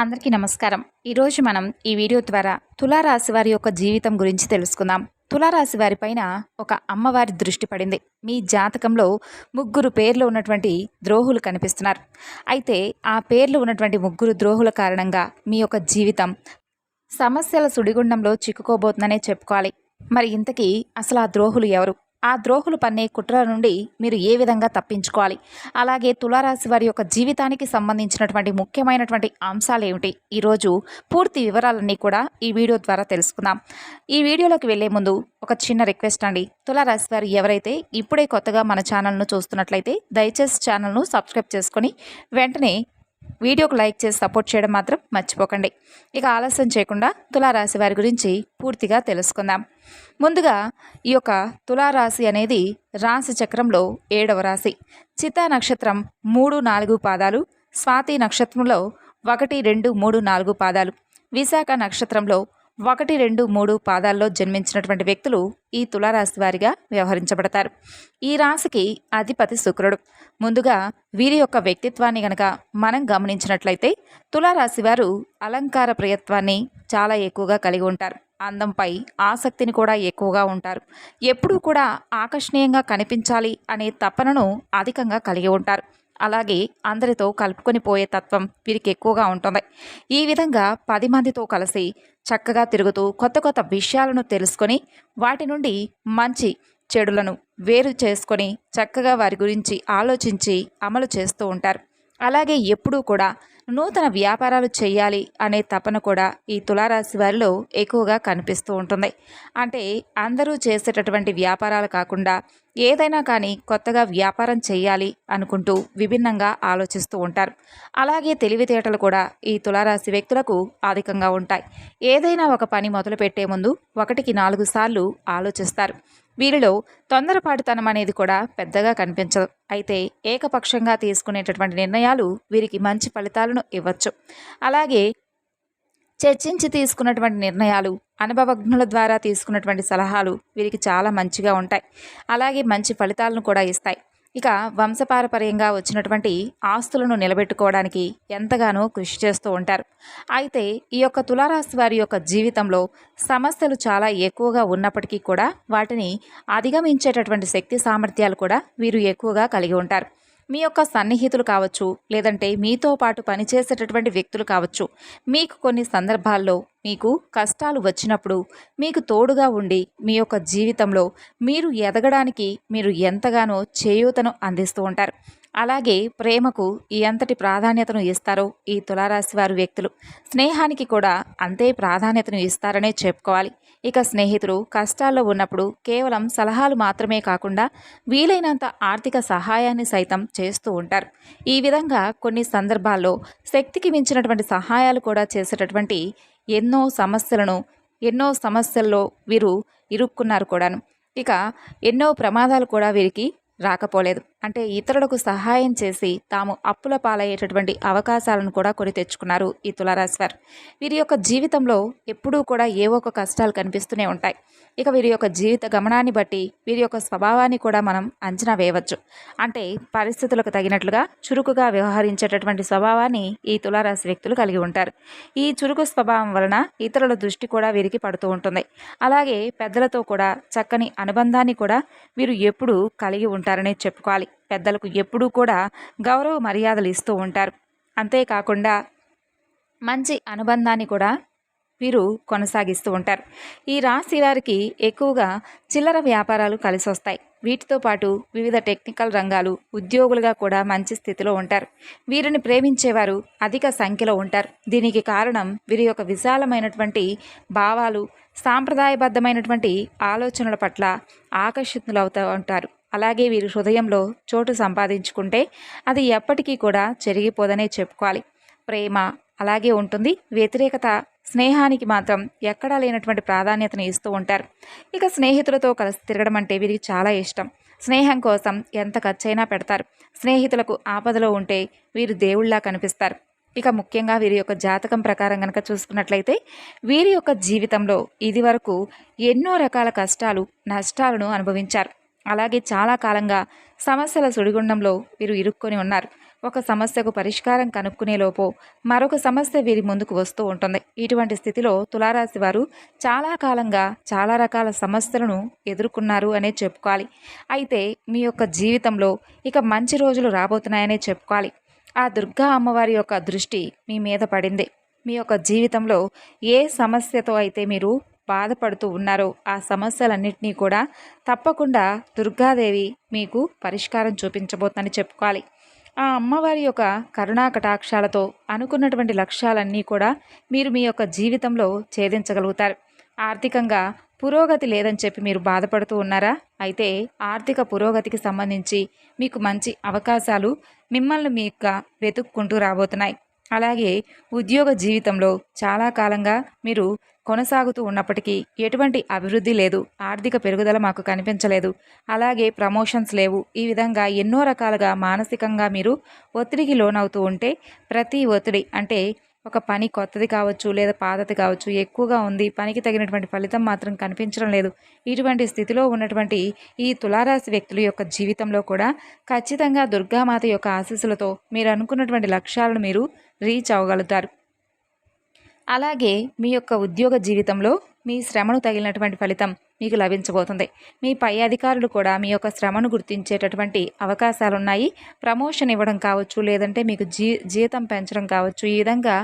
అందరికీ నమస్కారం. ఈరోజు మనం ఈ వీడియో ద్వారా తులారాశి వారి యొక్క జీవితం గురించి తెలుసుకుందాం. తులారాశి వారి పైన ఒక అమ్మవారి దృష్టి పడింది. మీ జాతకంలో ముగ్గురు పేర్లు ఉన్నటువంటి ద్రోహులు కనిపిస్తున్నారు. అయితే ఆ పేర్లు ఉన్నటువంటి ముగ్గురు ద్రోహుల కారణంగా మీ యొక్క జీవితం సమస్యల సుడిగుండంలో చిక్కుకోబోతుందనే చెప్పుకోవాలి. మరి ఇంతకీ అసలు ఆ ద్రోహులు ఎవరు? ఆ ద్రోహులు పన్నే కుట్ర నుండి మీరు ఏ విధంగా తప్పించుకోవాలి? అలాగే తులారాశి వారి యొక్క జీవితానికి సంబంధించినటువంటి ముఖ్యమైనటువంటి అంశాలు ఏమిటి? ఈరోజు పూర్తి వివరాలన్నీ కూడా ఈ వీడియో ద్వారా తెలుసుకుందాం. ఈ వీడియోలోకి వెళ్ళే ముందు ఒక చిన్న రిక్వెస్ట్ అండి. తులారాశి వారు ఎవరైతే ఇప్పుడే కొత్తగా మన ఛానల్ను చూస్తున్నట్లయితే దయచేసి ఛానల్ను సబ్స్క్రైబ్ చేసుకొని వెంటనే వీడియోకు లైక్ చేసి సపోర్ట్ చేయడం మాత్రం మర్చిపోకండి. ఇక ఆలస్యం చేయకుండా తులారాశి వారి గురించి పూర్తిగా తెలుసుకుందాం. ముందుగా ఈ యొక్క తులారాశి అనేది రాశి చక్రంలో ఏడవ రాశి. చిత్తా నక్షత్రం మూడు నాలుగు పాదాలు స్వాతి నక్షత్రంలో ఒకటి రెండు మూడు నాలుగు పాదాలు విశాఖ నక్షత్రంలో ఒకటి రెండు మూడు పాదాల్లో జన్మించినటువంటి వ్యక్తులు ఈ తులారాశి వారిగా వ్యవహరించబడతారు. ఈ రాశికి అధిపతి శుక్రుడు. ముందుగా వీరి యొక్క వ్యక్తిత్వాన్ని గనక మనం గమనించినట్లయితే తులారాశి వారు అలంకార ప్రయత్వాన్ని చాలా ఎక్కువగా కలిగి ఉంటారు. అందంపై ఆసక్తిని కూడా ఎక్కువగా ఉంటారు. ఎప్పుడూ కూడా ఆకర్షణీయంగా కనిపించాలి అనే తపనను అధికంగా కలిగి ఉంటారు. అలాగే అందరితో కలుపుకొని పోయే తత్వం వీరికి ఎక్కువగా ఉంటుంది. ఈ విధంగా పది మందితో కలిసి చక్కగా తిరుగుతూ కొత్త కొత్త విషయాలను తెలుసుకొని వాటి నుండి మంచి చెడులను వేరు చేసుకొని చక్కగా వారి గురించి ఆలోచించి అమలు చేస్తూ ఉంటారు. అలాగే ఎప్పుడూ కూడా నూతన వ్యాపారాలు చేయాలి అనే తపన కూడా ఈ తులారాశి వారిలో ఎక్కువగా కనిపిస్తూ ఉంటుంది. అంటే అందరూ చేసేటటువంటి వ్యాపారాలు కాకుండా ఏదైనా కానీ కొత్తగా వ్యాపారం చేయాలి అనుకుంటూ విభిన్నంగా ఆలోచిస్తూ ఉంటారు. అలాగే తెలివితేటలు కూడా ఈ తులారాశి వ్యక్తులకు అధికంగా ఉంటాయి. ఏదైనా ఒక పని మొదలుపెట్టే ముందు ఒకటికి నాలుగు సార్లు ఆలోచిస్తారు. వీరిలో తొందరపాటుతనం అనేది కూడా పెద్దగా కనిపించదు. అయితే ఏకపక్షంగా తీసుకునేటటువంటి నిర్ణయాలు వీరికి మంచి ఫలితాలను ఇవ్వచ్చు. అలాగే చర్చించి తీసుకున్నటువంటి నిర్ణయాలు అనుభవజ్ఞుల ద్వారా తీసుకున్నటువంటి సలహాలు వీరికి చాలా మంచిగా ఉంటాయి. అలాగే మంచి ఫలితాలను కూడా ఇస్తాయి. ఇక వంశపారపర్యంగా వచ్చినటువంటి ఆస్తులను నిలబెట్టుకోవడానికి ఎంతగానో కృషి చేస్తూ ఉంటారు. అయితే ఈ యొక్క తులారాశి వారి యొక్క జీవితంలో సమస్యలు చాలా ఎక్కువగా ఉన్నప్పటికీ కూడా వాటిని అధిగమించేటటువంటి శక్తి సామర్థ్యాలు కూడా వీరు ఎక్కువగా కలిగి ఉంటారు. మీ యొక్క సన్నిహితులు కావచ్చు లేదంటే మీతో పాటు పనిచేసేటటువంటి వ్యక్తులు కావచ్చు మీకు కొన్ని సందర్భాల్లో మీకు కష్టాలు వచ్చినప్పుడు మీకు తోడుగా ఉండి మీ యొక్క జీవితంలో మీరు ఎదగడానికి మీరు ఎంతగానో చేయూతను అందిస్తూ ఉంటారు. అలాగే ప్రేమకు ఎంతటి ప్రాధాన్యతను ఇస్తారో ఈ తులారాశి వారు వ్యక్తులు. స్నేహానికి కూడా అంతే ప్రాధాన్యతను ఇస్తారనే చెప్పుకోవాలి. ఇక స్నేహితులు కష్టాల్లో ఉన్నప్పుడు కేవలం సలహాలు మాత్రమే కాకుండా వీలైనంత ఆర్థిక సహాయాన్ని సైతం చేస్తూ ఉంటారు. ఈ విధంగా కొన్ని సందర్భాల్లో శక్తికి మించినటువంటి సహాయాలు కూడా చేసేటటువంటి ఎన్నో సమస్యలను ఎన్నో సమస్యల్లో వీరు ఇరుక్కున్నారు కూడాను. ఇక ఎన్నో ప్రమాదాలు కూడా వీరికి రాకపోలేదు. అంటే ఇతరులకు సహాయం చేసి తాము అప్పుల పాలయ్యేటటువంటి అవకాశాలను కూడా కొని తెచ్చుకున్నారు ఈ తులారాశి వారు వీరి యొక్క జీవితంలో ఎప్పుడూ కూడా ఏవో ఒక కష్టాలు కనిపిస్తూనే ఉంటాయి. ఇక వీరి యొక్క జీవిత గమనాన్ని బట్టి వీరి యొక్క స్వభావాన్ని కూడా మనం అంచనా వేయవచ్చు. అంటే పరిస్థితులకు తగినట్లుగా చురుకుగా వ్యవహరించేటటువంటి స్వభావాన్ని ఈ తులారాశి వ్యక్తులు కలిగి ఉంటారు. ఈ చురుకు స్వభావం వలన ఇతరుల దృష్టి కూడా వీరికి పడుతూ ఉంటుంది. అలాగే పెద్దలతో కూడా చక్కని అనుబంధాన్ని కూడా వీరు ఎప్పుడూ కలిగి ఉంటారనే చెప్పుకోవాలి. పెద్దలకు ఎప్పుడూ కూడా గౌరవ మర్యాదలు ఇస్తూ ఉంటారు. అంతేకాకుండా మంచి అనుబంధాన్ని కూడా వీరు కొనసాగిస్తూ ఉంటారు. ఈ రాశి వారికి ఎక్కువగా చిల్లర వ్యాపారాలు కలిసి వస్తాయి. వీటితో పాటు వివిధ టెక్నికల్ రంగాలు ఉద్యోగులుగా కూడా మంచి స్థితిలో ఉంటారు. వీరిని ప్రేమించేవారు అధిక సంఖ్యలో ఉంటారు. దీనికి కారణం వీరి యొక్క విశాలమైనటువంటి భావాలు సాంప్రదాయబద్ధమైనటువంటి ఆలోచనల పట్ల ఆకర్షితులవుతూ ఉంటారు. అలాగే వీరి హృదయంలో చోటు సంపాదించుకుంటే అది ఎప్పటికీ కూడా చెరిగిపోదనే చెప్పుకోవాలి. ప్రేమ అలాగే ఉంటుంది. వ్యతిరేకత స్నేహానికి మాత్రం ఎక్కడా లేనటువంటి ప్రాధాన్యతను ఇస్తూ ఉంటారు. ఇక స్నేహితులతో కలిసి తిరగడం అంటే వీరికి చాలా ఇష్టం. స్నేహం కోసం ఎంత ఖర్చైనా పెడతారు. స్నేహితులకు ఆపదలో ఉంటే వీరు దేవుళ్ళా కనిపిస్తారు. ఇక ముఖ్యంగా వీరి యొక్క జాతకం ప్రకారం కనుక చూసుకున్నట్లయితే వీరి యొక్క జీవితంలో ఇది వరకు ఎన్నో రకాల కష్టాలు నష్టాలను అనుభవించారు. అలాగే చాలా కాలంగా సమస్యల సుడిగుండంలో వీరు ఇరుక్కొని ఉన్నారు. ఒక సమస్యకు పరిష్కారం కనుక్కునేలోపు మరొక సమస్య వీరి ముందుకు వస్తూ ఉంటుంది. ఇటువంటి స్థితిలో తులారాశి వారు చాలా కాలంగా చాలా రకాల సమస్యలను ఎదుర్కొన్నారు అనే చెప్పుకోవాలి. అయితే మీ యొక్క జీవితంలో ఇక మంచి రోజులు రాబోతున్నాయనే చెప్పుకోవాలి. ఆ దుర్గా అమ్మవారి యొక్క దృష్టి మీ మీద పడింది. మీ యొక్క జీవితంలో ఏ సమస్యతో అయితే మీరు బాధపడుతూ ఉన్నారో. ఆ సమస్యలన్నింటినీ కూడా తప్పకుండా దుర్గాదేవి మీకు పరిష్కారం చూపించబోతుందని చెప్పుకోవాలి. ఆ అమ్మవారి యొక్క కరుణా కటాక్షాలతో అనుకున్నటువంటి లక్ష్యాలన్నీ కూడా మీరు మీ యొక్క జీవితంలో ఛేదించగలుగుతారు. ఆర్థికంగా పురోగతి లేదని చెప్పి మీరు బాధపడుతూ ఉన్నారా? అయితే ఆర్థిక పురోగతికి సంబంధించి మీకు మంచి అవకాశాలు మిమ్మల్ని మీ యొక్క వెతుక్కుంటూ రాబోతున్నాయి. అలాగే ఉద్యోగ జీవితంలో చాలా కాలంగా మీరు కొనసాగుతూ ఉన్నప్పటికీ ఎటువంటి అభివృద్ధి లేదు. ఆర్థిక పెరుగుదల మాకు కనిపించలేదు. అలాగే ప్రమోషన్స్ లేవు. ఈ విధంగా ఎన్నో రకాలుగా మానసికంగా మీరు ఒత్తిడికి లోనవుతూ ఉంటే ప్రతి ఒత్తిడి అంటే ఒక పని కొత్తది కావచ్చు లేదా పాతది కావచ్చు ఎక్కువగా ఉంది పనికి తగినటువంటి ఫలితం మాత్రం కనిపించడం లేదు. ఇటువంటి స్థితిలో ఉన్నటువంటి ఈ తులారాశి వ్యక్తుల యొక్క జీవితంలో కూడా ఖచ్చితంగా దుర్గామాత యొక్క ఆశీస్సులతో మీరు అనుకున్నటువంటి లక్ష్యాలను మీరు రీచ్ అవ్వగలుగుతారు. అలాగే మీ యొక్క ఉద్యోగ జీవితంలో మీ శ్రమను తగిలినటువంటి ఫలితం మీకు లభించబోతుంది. మీ పై అధికారులు కూడా మీ యొక్క శ్రమను గుర్తించేటటువంటి అవకాశాలు ఉన్నాయి ప్రమోషన్ ఇవ్వడం కావచ్చు లేదంటే మీకు జీ జీతం పెంచడం కావచ్చు ఈ విధంగా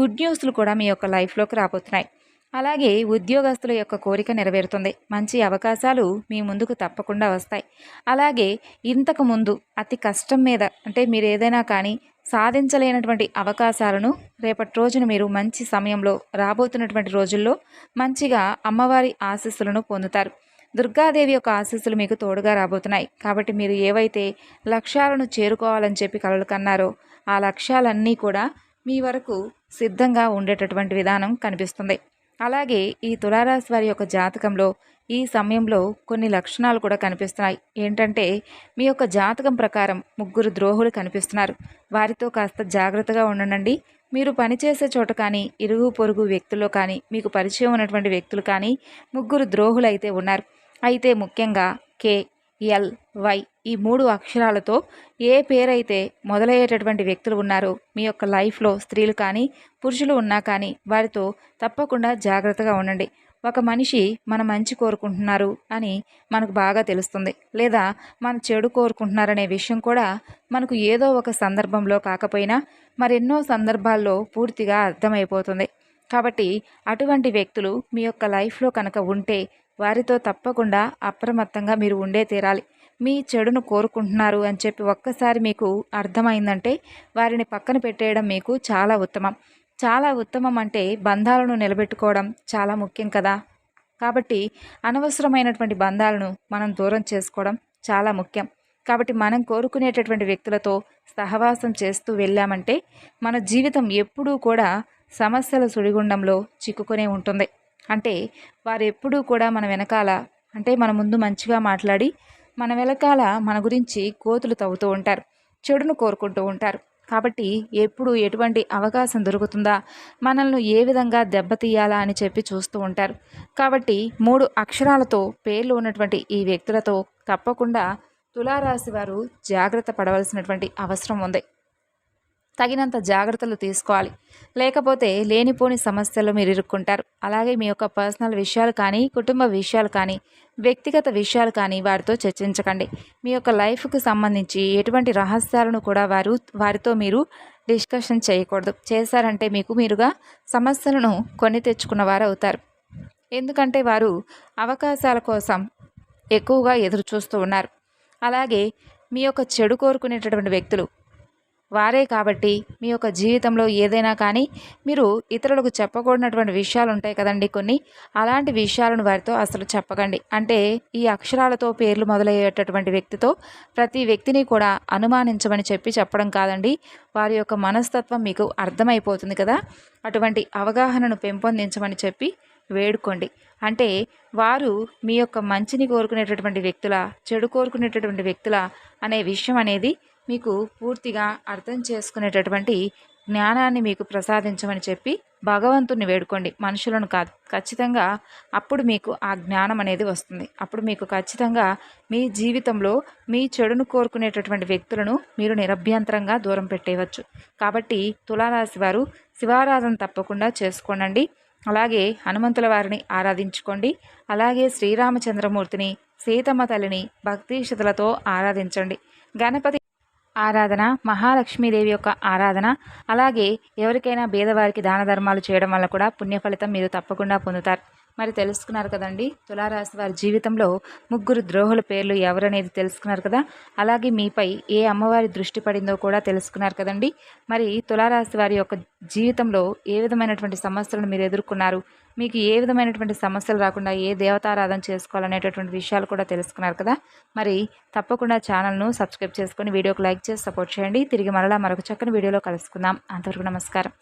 గుడ్ న్యూస్లు కూడా మీ యొక్క లైఫ్లోకి రాబోతున్నాయి. అలాగే ఉద్యోగస్తుల యొక్క కోరిక నెరవేరుతుంది. మంచి అవకాశాలు మీ ముందుకు తప్పకుండా వస్తాయి. అలాగే ఇంతకు ముందు అతి కష్టం మీద అంటే మీరు ఏదైనా కానీ సాధించలేనటువంటి అవకాశాలను రేపటి రోజున మీరు మంచి సమయంలో రాబోతున్నటువంటి రోజుల్లో మంచిగా అమ్మవారి ఆశీస్సులను పొందుతారు. దుర్గాదేవి యొక్క ఆశీస్సులు మీకు తోడుగా రాబోతున్నాయి. కాబట్టి మీరు ఏవైతే లక్ష్యాలను చేరుకోవాలని చెప్పి కలలు కన్నారో ఆ లక్ష్యాలన్నీ కూడా మీ వరకు సిద్ధంగా ఉండేటటువంటి విధానం కనిపిస్తుంది. అలాగే ఈ తులారాశి వారి యొక్క జాతకంలో ఈ సమయంలో కొన్ని లక్షణాలు కూడా కనిపిస్తున్నాయి. ఏంటంటే మీ యొక్క జాతకం ప్రకారం ముగ్గురు ద్రోహులు కనిపిస్తున్నారు. వారితో కాస్త జాగ్రత్తగా ఉండండి. మీరు పనిచేసే చోట కానీ ఇరుగు పొరుగు వ్యక్తుల్లో కానీ మీకు పరిచయం ఉన్నటువంటి వ్యక్తులు కానీ ముగ్గురు ద్రోహులు అయితే ఉన్నారు. అయితే ముఖ్యంగా కే ఎల్ వై ఈ మూడు అక్షరాలతో ఏ పేరైతే మొదలయ్యేటటువంటి వ్యక్తులు ఉన్నారో మీ యొక్క లైఫ్లో స్త్రీలు కానీ పురుషులు ఉన్నా కానీ వారితో తప్పకుండా జాగ్రత్తగా ఉండండి. ఒక మనిషి మన మంచి కోరుకుంటున్నారు అని మనకు బాగా తెలుస్తుంది. లేదా మన చెడు కోరుకుంటున్నారనే విషయం కూడా మనకు ఏదో ఒక సందర్భంలో కాకపోయినా మరెన్నో సందర్భాల్లో పూర్తిగా అర్థమైపోతుంది. కాబట్టి అటువంటి వ్యక్తులు మీ యొక్క లైఫ్లో కనుక ఉంటే వారితో తప్పకుండా అప్రమత్తంగా మీరు ఉండే తీరాలి. మీ చెడును కోరుకుంటున్నారు అని చెప్పి ఒక్కసారి మీకు అర్థమైందంటే వారిని పక్కన పెట్టేయడం మీకు చాలా ఉత్తమం. చాలా ఉత్తమం అంటే బంధాలను నిలబెట్టుకోవడం చాలా ముఖ్యం కదా. కాబట్టి అనవసరమైనటువంటి బంధాలను మనం దూరం చేసుకోవడం చాలా ముఖ్యం. కాబట్టి మనం కోరుకునేటటువంటి వ్యక్తులతో సహవాసం చేస్తూ వెళ్ళామంటే మన జీవితం ఎప్పుడూ కూడా సమస్యల సుడిగుండంలో చిక్కుకునే ఉంటుంది. అంటే వారు ఎప్పుడూ కూడా మన వెనకాల అంటే మన ముందు మంచిగా మాట్లాడి మన వెనకాల మన గురించి కోతులు తవ్వుతూ ఉంటారు చెడును కోరుకుంటూ ఉంటారు. కాబట్టి ఎప్పుడు ఎటువంటి అవకాశం దొరుకుతుందా? మనల్ని ఏ విధంగా దెబ్బతీయాలా అని చెప్పి చూస్తూ ఉంటారు. కాబట్టి మూడు అక్షరాలతో పేర్లు ఉన్నటువంటి ఈ వ్యక్తులతో తప్పకుండా తులారాశి వారు జాగ్రత్త పడవలసినటువంటి అవసరం ఉంది. తగినంత జాగ్రత్తలు తీసుకోవాలి. లేకపోతే లేనిపోని సమస్యలు మీరు ఇరుక్కుంటారు. అలాగే మీ యొక్క పర్సనల్ విషయాలు కానీ కుటుంబ విషయాలు కానీ వ్యక్తిగత విషయాలు కానీ వారితో చర్చించకండి. మీ యొక్క లైఫ్కు సంబంధించి ఎటువంటి రహస్యాలను కూడా వారు వారితో మీరు డిస్కషన్ చేయకూడదు. చేశారంటే మీకు మీరుగా సమస్యలను కొని తెచ్చుకున్న వారు అవుతారు. ఎందుకంటే వారు అవకాశాల కోసం ఎక్కువగా ఎదురు చూస్తూ ఉన్నారు. అలాగే మీ యొక్క చెడు కోరుకునేటటువంటి వ్యక్తులు వారే కాబట్టి మీ యొక్క జీవితంలో ఏదైనా కానీ మీరు ఇతరులకు చెప్పకూడనటువంటి విషయాలు ఉంటాయి కదండి కొన్ని. అలాంటి విషయాలను వారితో అసలు చెప్పకండి. అంటే ఈ అక్షరాలతో పేర్లు మొదలయ్యేటటువంటి వ్యక్తితో ప్రతి వ్యక్తిని కూడా అనుమానించమని చెప్పి చెప్పడం కాదండి. వారి యొక్క మనస్తత్వం మీకు అర్థమైపోతుంది కదా. అటువంటి అవగాహనను పెంపొందించమని చెప్పి వేడుకోండి. అంటే వారు మీ యొక్క మంచిని కోరుకునేటటువంటి వ్యక్తుల చెడు కోరుకునేటటువంటి వ్యక్తుల అనే విషయం అనేది మీకు పూర్తిగా అర్థం చేసుకునేటటువంటి జ్ఞానాన్ని మీకు ప్రసాదించమని చెప్పి భగవంతుని వేడుకోండి. మనుషులను కాదు ఖచ్చితంగా అప్పుడు మీకు ఆ జ్ఞానం అనేది వస్తుంది. అప్పుడు మీకు ఖచ్చితంగా మీ జీవితంలో మీ చెడును కోరుకునేటటువంటి వ్యక్తులను మీరు నిరభ్యంతరంగా దూరం పెట్టేయవచ్చు. కాబట్టి తులారాశి వారు శివారాధన తప్పకుండా చేసుకోనండి. అలాగే హనుమంతుల వారిని ఆరాధించుకోండి. అలాగే శ్రీరామచంద్రమూర్తిని సీతమ్మ తల్లిని భక్తి శ్రద్ధలతో ఆరాధించండి. గణపతి ఆరాధన మహాలక్ష్మీదేవి యొక్క ఆరాధన అలాగే ఎవరికైనా బేదవారికి దాన ధర్మాలు చేయడం వల్ల కూడా పుణ్య ఫలితం మీరు తప్పకుండా పొందుతారు. మరి తెలుసుకున్నారు కదండి. తులారాశి వారి జీవితంలో ముగ్గురు ద్రోహుల పేర్లు ఎవరనేది తెలుసుకున్నారు కదా. అలాగే మీపై ఏ అమ్మవారి దృష్టి పడిందో కూడా తెలుసుకున్నారు కదండి. మరి తులారాశి వారి యొక్క జీవితంలో ఏ విధమైనటువంటి సమస్యలను మీరు ఎదుర్కొన్నారు? మీకు ఏ విధమైనటువంటి సమస్యలు రాకుండా ఏ దేవతారాధన చేసుకోవాలనేటటువంటి విషయాలు కూడా తెలుసుకున్నారు కదా. మరి తప్పకుండా ఛానల్ను సబ్స్క్రైబ్ చేసుకొని వీడియోకి లైక్ చేసి సపోర్ట్ చేయండి. తిరిగి మరలా మరొక చక్కని వీడియోలో కలుసుకుందాం. అంతవరకు నమస్కారం.